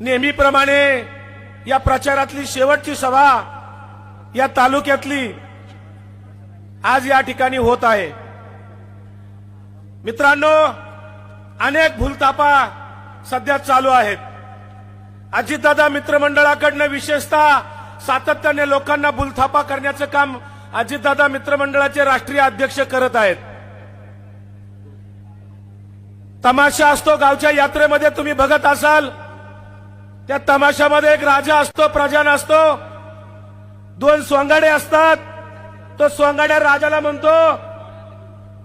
नेहमीप्रमाणे या प्रचारातली शेवटची सभा या तालुक्यातली आज या ठिकाणी होत आहे. मित्रांनो अनेक भूलतापा सध्या चालू आहेत. अजितदादा मित्रमंडळाकडनं विशेषतः सातत्याने लोकांना भूलथापा करण्याचं काम अजितदादा मित्रमंडळाचे राष्ट्रीय अध्यक्ष करत आहेत. तमाशा असतो गावच्या यात्रेमध्ये तुम्ही बघत असाल त्या तमाशामध्ये एक राजा असतो प्रजा असतो दोन सोंगाडे असतात. तो सोंगाड्या राजाला म्हणतो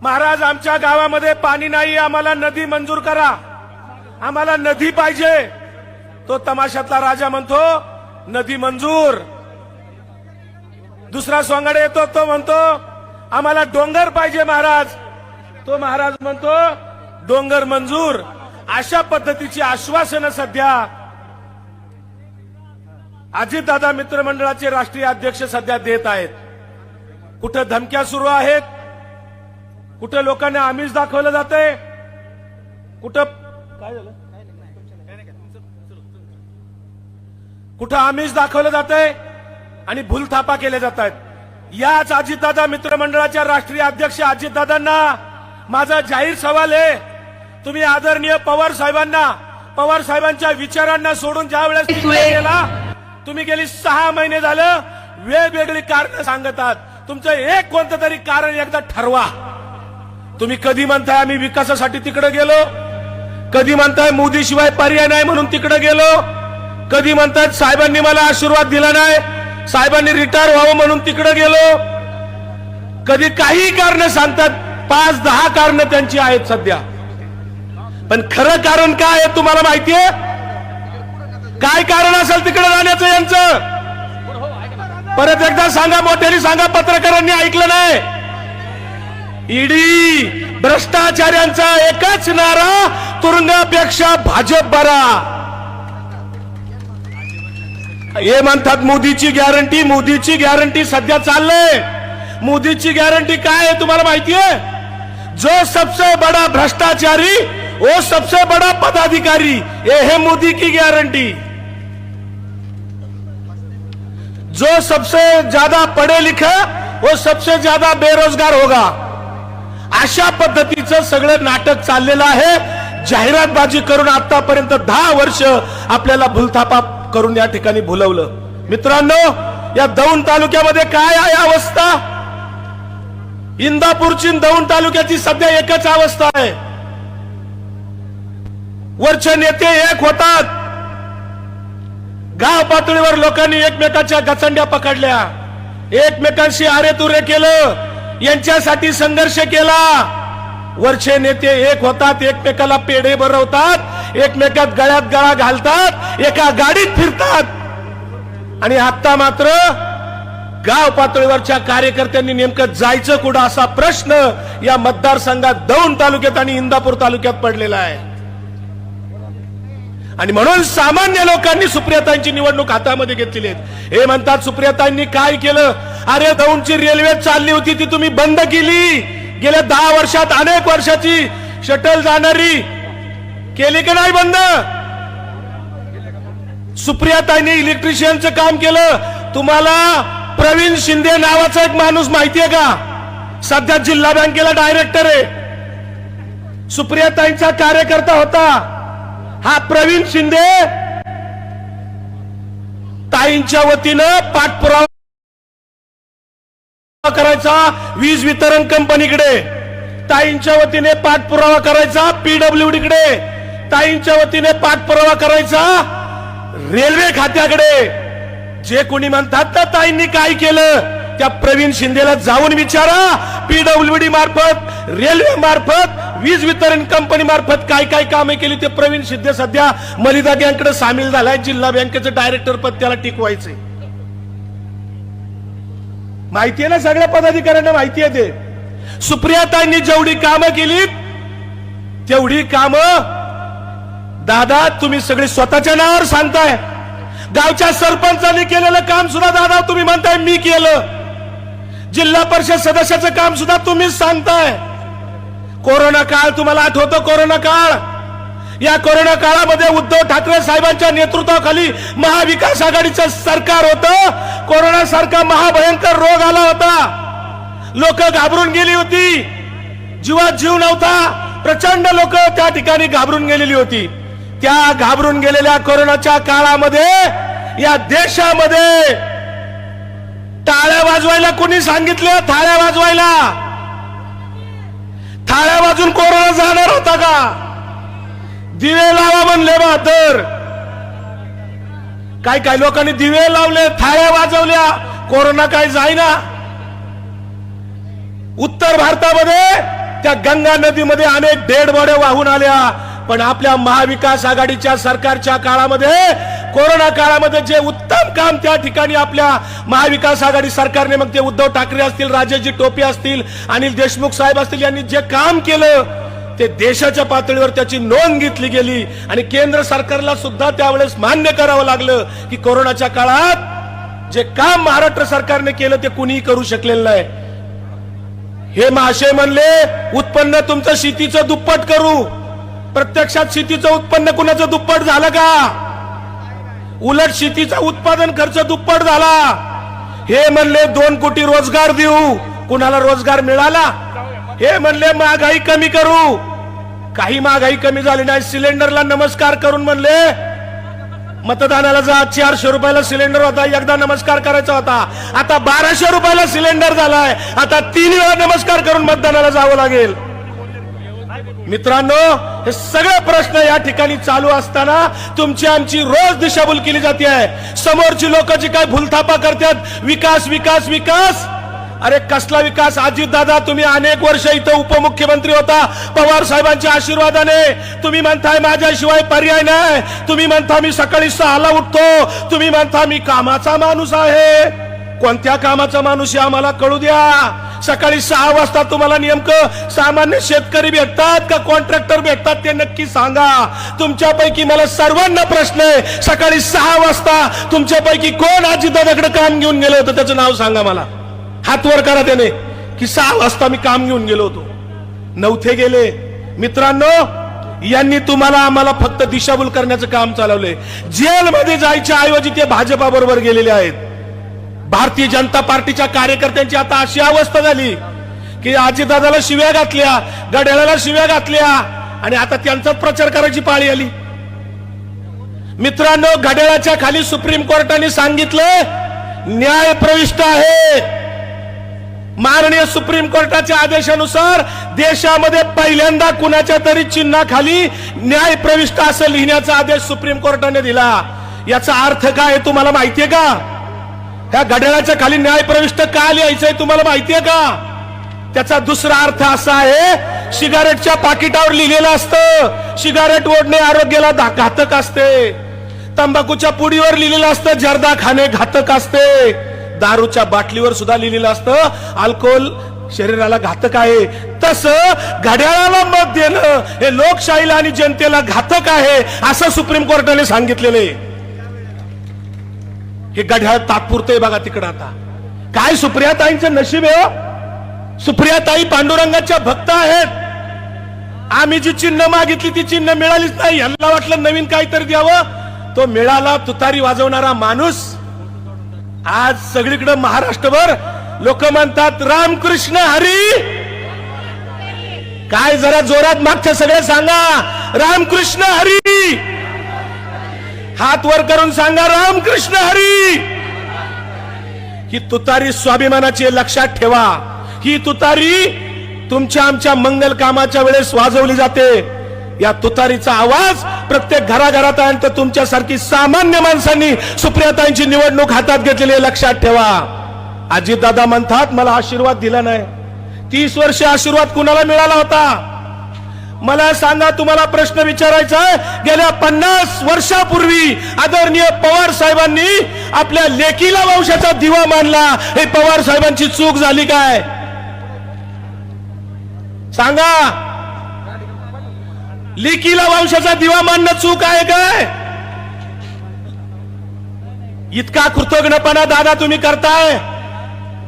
महाराज आमच्या गावामध्ये पाणी नाही आम्हाला नदी मंजूर करा. आम्हाला नदी पाहिजे. तो तमाशातला राजा म्हणतो नदी मंजूर. दुसरा सोंगाडे येतो तो म्हणतो आम्हाला डोंगर पाहिजे महाराज. तो महाराज म्हणतो डोंगर मंजूर. अशा पद्धतीची आश्वासनं सध्या अजितदादा मित्रमंडळाचे राष्ट्रीय अध्यक्ष सध्या देत आहेत. कुठं धमक्या सुरू आहेत? कुठं लोकांना आमिष दाखवलं जातंय? कुठं काय झालं? कुठं आमिष दाखवलं जातंय? आणि भूलथापा केल्या जात आहेत याच अजितदादा मित्रमंडळाच्या राष्ट्रीय अध्यक्ष अजितदादांना माझा जाहीर सवाल आहे. तुम्ही आदरणीय पवार साहेबांना पवार साहेबांच्या विचारांना सोडून ज्या वेळेस गेला तुम्ही गेली सहा महिने झालं वेगवेगळी कारण सांगत आहात तुमचं एक कोणतं तरी कारण एकदा ठरवा. तुम्ही कधी म्हणताय आम्ही विकासासाठी तिकडे गेलो? कधी म्हणताय मोदी शिवाय पर्याय नाही म्हणून तिकडे गेलो? कधी म्हणतात साहेबांनी मला आशीर्वाद दिला नाही? साहेबांनी रिटायर व्हावं म्हणून तिकडे गेलो? कधी काही कारण सांगतात पाच दहा कारण त्यांची आहेत सध्या. पण खरं कारण काय आहे तुम्हाला माहितीये? काय कारण असेल तिकडे जाण्याचं यांचं? परत एकदा सांगा मोठ्याने सांगा पत्रकारांनी ऐकलं नाही. ईडी भ्रष्टाचार्यांचा एकच नारा तुरुंगापेक्षा भाजप बरा. हे म्हणतात मोदीची गॅरंटी मोदीची गॅरंटी सध्या चाललंय. मोदीची गॅरंटी काय आहे तुम्हाला माहितीये जो सबसे बड़ा भ्रष्टाचारी वो सबसे बड़ा पदाधिकारी ये है मोदी की गॅरंटी. जो सबसे ज्यादा पढ़े लिखे वो सबसे ज्यादा बेरोजगार होगा। अशा पद्धतीचं सगळं नाटक चाललेलं आहे. जाहिरातबाजी करून आतापर्यंत दहा वर्ष आपल्याला भूलथापा करून या ठिकाणी भुलवलं. मित्रांनो या दौंड तालुक्यामध्ये काय आहे अवस्था? इंदापूरची दौंड तालुक्याची सध्या एकच अवस्था आहे. वरचे नेते एक होतात. गाव पातळीवर लोकांनी एकमेकाच्या गचंड्या पकडल्या. एकमेकांशी आरे तुरे केलं यांच्यासाठी संघर्ष केला. वरचे नेते एक होतात एकमेकाला पेढे भरवतात एकमेकात गळ्यात गळा घालतात एका गाडीत फिरतात. आणि आता मात्र गाव पातळीवरच्या कार्यकर्त्यांनी नेमकं जायचं कुठं असा प्रश्न या मतदारसंघात दौंड तालुक्यात आणि इंदापूर तालुक्यात पडलेला आहे. आणि म्हणून सामान्य लोकांनी सुप्रियातांची निवडणूक हातामध्ये घेतलेली आहे हे म्हणतात सुप्रियातांनी काय केलं? अरे दौंडची रेल्वे चालली होती ती तुम्ही बंद केली. गेल्या दहा वर्षात अनेक वर्षाची शटल जाणारी. केली की नाही बंद? सुप्रियाताईंनी इलेक्ट्रिशियनचं काम केलं. तुम्हाला प्रवीण शिंदे नावाचा एक माणूस माहितीये का? सध्या जिल्हा बँकेला डायरेक्टर आहे. सुप्रियाताईंचा कार्यकर्ता होता. हा प्रवीण शिंदे ताईंच्या वतीनं पाठपुरावा करायचा वीज वितरण कंपनीकडे. ताईंच्या वतीने पाठपुरावा करायचा पीडब्ल्यूडीकडे. ताईंच्या वतीने पाठपुरावा करायचा रेल्वे खात्याकडे. जे कोणी म्हणतात ना ताईंनी काय केलं त्या प्रवीण शिंदेला जाऊन विचारा. पीडब्ल्यूडी मार्फत रेल्वे मार्फत वीज वितरण कंपनी मार्फत काय काय कामे केली ते प्रवीण सिद्धे सध्या मलिदा गँगकडे सामील झालाय. जिल्हा बँकेचं डायरेक्टर पद त्याला टिकवायचंय. माहितीये ना सगळ्या पदाधिकाऱ्यांना माहिती आहे ते. सुप्रियाताईंनी जेवढी कामं केली तेवढी कामं दादा तुम्ही सगळी स्वतःच्या नावावर सांगताय. गावच्या सरपंचांनी केलेलं काम सुद्धा दादा तुम्ही म्हणताय मी केलं. जिल्हा परिषद सदस्याचं काम सुद्धा तुम्हीच सांगताय. कोरोना काळ तुम्हाला आठवतो कोरोना काळ. या कोरोना काळामध्ये उद्धव ठाकरे साहेबांच्या नेतृत्वाखाली महाविकास आघाडीचं सरकार होतं. कोरोना सारखा महाभयंकर रोग आला होता. लोक घाबरून गेली होती. जीवात जीव नव्हता. प्रचंड लोक त्या ठिकाणी घाबरून गेलेली होती. त्या घाबरून गेलेल्या कोरोनाच्या काळामध्ये या देशामध्ये टाळ्या वाजवायला कोणी सांगितलं? थाळ्या वाजवायला. थाळ्या वाजून कोरोना जाणार होता का? दिवे लावा म्हणले बहादर. काय काय लोकांनी दिवे लावले थाळ्या वाजवल्या कोरोना काय जाईना. उत्तर भारतामध्ये त्या गंगा नदीमध्ये अनेक डेड बडे वाहून आल्या. पण आपल्या महाविकास आघाडीच्या सरकारच्या काळामध्ये कोरोना काळामध्ये जे उत्तम काम त्या ठिकाणी आपल्या महाविकास आघाडी सरकारने मग ते उद्धव ठाकरे असतील राजेशजी टोपे असतील अनिल देशमुख साहेब असतील यांनी जे काम केलं ते देशाच्या पातळीवर त्याची नोंद घेतली गेली. आणि केंद्र सरकारला सुद्धा त्यावेळेस मान्य करावं लागलं की कोरोनाच्या काळात जे काम महाराष्ट्र सरकारने केलं ते कुणीही करू शकलेलं नाही. हे महाशय म्हणले उत्पन्न तुमचं शेतीचं दुप्पट करू. प्रत्यक्षात शेतीचं उत्पन्न कुणाचं दुप्पट झालं का? उलट शेतीचा उत्पादन खर्च दुप्पट झाला. हे म्हणले दोन कोटी रोजगार देऊ. कुणाला रोजगार मिळाला? हे म्हणले महागाई कमी करू. काही महागाई कमी झाली नाही. सिलेंडरला नमस्कार करून म्हणले मतदानाला जा. चारशे रुपयाला सिलेंडर होता. एकदा नमस्कार करायचा होता. आता बाराशे रुपयाला सिलेंडर झालाय. आता तीन वेळा नमस्कार करून मतदानाला जावं लागेल. मित्रांनो हे सगळे प्रश्न या ठिकाणी चालू असताना तुमची आमची रोज दिशाभूल केली जाते. आहे समोरची लोक जी काय भूलथापा करतात विकास विकास विकास. अरे कसला विकास? अजित दादा तुम्ही अनेक वर्ष इथं उपमुख्यमंत्री होता. पवार साहेबांच्या आशीर्वादाने. तुम्ही म्हणताय माझ्याशिवाय पर्याय नाही. तुम्ही म्हणता मी सकाळी सहाला उठतो. तुम्ही म्हणता मी कामाचा माणूस आहे. कोणत्या कामाचा माणूस आम्हाला कळू द्या. सकाळी सहा वाजता तुम्हाला नेमकं सामान्य शेतकरी भेटतात का कॉन्ट्रॅक्टर भेटतात ते नक्की सांगा. तुमच्यापैकी मला सर्वांना प्रश्न आहे. सकाळी सहा वाजता तुमच्यापैकी कोण अजितदादाकडे काम घेऊन गेलं होतं? त्याचं नाव सांगा मला. हात वर करा त्याने. की सहा वाजता मी काम घेऊन गेलो होतो. नवथे गेले. मित्रांनो यांनी तुम्हाला आम्हाला फक्त दिशाभूल करण्याचं काम चालवलंय. जेलमध्ये जायच्या ऐवजी ते भाजपाबरोबर गेलेले आहेत. भारतीय जनता पार्टीच्या कार्यकर्त्यांची आता अशी अवस्था झाली की अजितदादाला शिव्या घातल्या गड्याला शिव्या घातल्या आणि आता त्यांचाच प्रचार करायची पाळी आली. मित्रांनो घड्याळाच्या खाली सुप्रीम कोर्टाने सांगितलं न्याय प्रविष्ट आहे. माननीय सुप्रीम कोर्टाच्या आदेशानुसार देशामध्ये पहिल्यांदा कुणाच्या तरी चिन्हाखाली न्याय प्रविष्ट असं लिहिण्याचा आदेश सुप्रीम कोर्टाने दिला. याचा अर्थ काय आहे तुम्हाला माहितीये का? त्या घड्याळाच्या खाली न्याय प्रविष्ट का लिहायचंय तुम्हाला माहितीये का? त्याचा दुसरा अर्थ असा आहे सिगारेटच्या पाकिटावर लिहिलेलं असतं सिगारेट ओढणे आरोग्याला घातक असते. तंबाखूच्या पुडीवर लिहिलेलं असतं जर्दा खाणे घातक असते. दारूच्या बाटलीवर सुद्धा लिहिलेलं असतं अल्कोहोल शरीराला घातक आहे. तस घड्याळाला मत देणं हे लोकशाहीला आणि जनतेला घातक आहे असं सुप्रीम कोर्टाने सांगितलेलं आहे. हे घड्याळ तात्पुरतंय बघा तिकडं आता. काय सुप्रियाताईंचं नशीब आहे हो? सुप्रियाताई पांडुरंगाच्या भक्त आहेत. आम्ही जी चिन्ह मागितली ती चिन्ह मिळालीच नाही. यांना वाटलं नवीन काहीतरी द्यावं. तो मिळाला तुतारी वाजवणारा माणूस. आज सगळीकडे महाराष्ट्रभर लोक म्हणतात रामकृष्ण हरी. काय जरा जोरात मागच्या सगळ्या सांगा. रामकृष्ण हरी. हात वर करून सांगा रामकृष्ण हरी! ही तुतारी स्वाभिमानाची लक्षात ठेवा. ही तुतारी तुमच्या आमच्या मंगल कामाच्या वेळेस वाजवली जाते. या तुतारीचा आवाज प्रत्येक घराघरात आहे आणि तुमच्यासारखी सामान्य माणसांनी सुप्रियाताईंची निवडणूक हातात घेतलेली लक्षात ठेवा. अजितदादा म्हणतात मला आशीर्वाद दिला नाही. तीस वर्ष आशीर्वाद कुणाला मिळाला होता? मला सांगा तुम्हाला प्रश्न विचारायचा गेल्या पन्नास वर्षापूर्वी आदरणीय पवार साहेबांनी आपल्या लेकीला वंशाचा दिवा मानला. हे पवार साहेबांची चूक झाली काय? सांगा. लेकीला वंशाचा दिवा मानणं चूक आहे काय? इतका कृतज्ञपणा दादा तुम्ही करताय.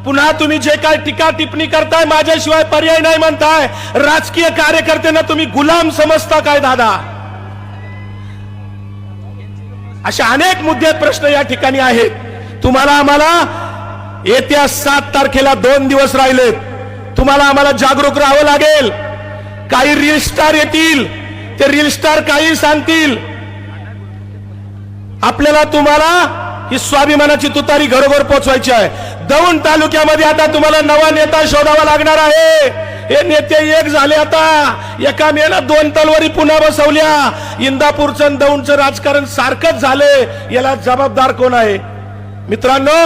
पुन्हा तुम्ही जे काय टीका टिप्पणी करताय माझ्याशिवाय पर्याय नाही म्हणताय. राजकीय कार्यकर्त्यांना तुम्ही गुलाम समजता काय दादा? अशा अनेक मुद्दे प्रश्न या ठिकाणी आहेत. तुम्हाला आम्हाला येत्या सात तारखेला दोन दिवस राहिलेत. तुम्हाला आम्हाला जागरूक राहावं लागेल. काही रील स्टार येतील. ते रील स्टार काही सांगतील. आपल्याला तुम्हाला ही स्वाभिमानाची तुतारी घरोघर पोचवायची आहे. दौंड तालुक्यामध्ये आता तुम्हाला नवा नेता शोधावा लागणार आहे. हे नेते एक झाले आता. एका मेला दोन तलवारी पुन्हा बसवल्या. इंदापूरचं आणि दौंडचं राजकारण सारखंच झाले. याला जबाबदार कोण आहे? मित्रांनो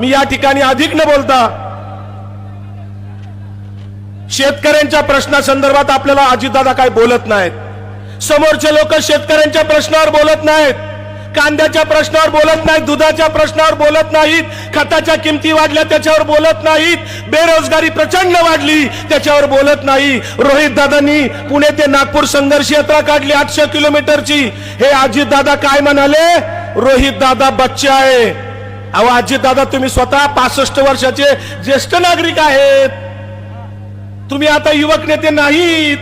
मी या ठिकाणी अधिक न बोलता शेतकऱ्यांच्या प्रश्नासंदर्भात आपल्याला अजितदादा काय बोलत नाहीत. समोरचे लोक शेतकऱ्यांच्या प्रश्नावर बोलत नाहीत. कांद्याच्या प्रश्नावर बोलत नाहीत दुधाच्या प्रश्नावर बोलत नाहीत खताच्या किमती वाढल्या त्याच्यावर बोलत नाहीत बेरोजगारी प्रचंड वाढली त्याच्यावर बोलत नाही. रोहित दादांनी पुणे ते नागपूर संघर्ष यात्रा काढली आठशे किलोमीटरची. हे अजित दादा काय म्हणाले? रोहित दादा बच्चे आहे. अहो अजित दादा तुम्ही स्वतः पासष्ट वर्षाचे ज्येष्ठ नागरिक आहेत. तुम्ही आता युवक नेते नाहीत.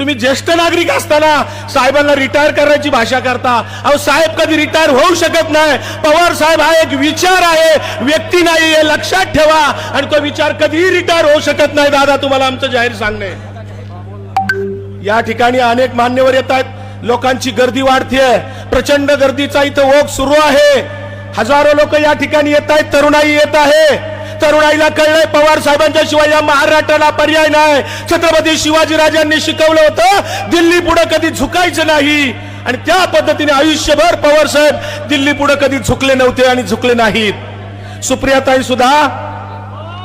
तुम्ही ज्येष्ठ नागरिक असताना साहेबांना रिटायर करण्याची भाषा करता. अहो साहेब कधी रिटायर होऊ शकत नाही. पवार साहेब हा एक विचार आहे. व्यक्ती नाही हे लक्षात ठेवा. आणि तो विचार कधीही रिटायर होऊ शकत नाही. दादा तुम्हाला आमचं जाहीर सांगणे. या ठिकाणी अनेक मान्यवर येत आहेत. लोकांची गर्दी वाढतीये. प्रचंड गर्दीचा इथं ओघ सुरू आहे. हजारो लोक या ठिकाणी येत आहेत. तरुणाई येत आहे. तरुणाईला कळलंय पवार साहेबांच्या शिवाय या महाराष्ट्राला पर्याय नाही. छत्रपती शिवाजीराजांनी शिकवलं होतं दिल्ली पुढे कधी झुकायचं नाही. आणि त्या पद्धतीने आयुष्यभर पवार साहेब दिल्ली पुढे कधी झुकले नव्हते आणि झुकले नाहीत. सुप्रियाताई सुद्धा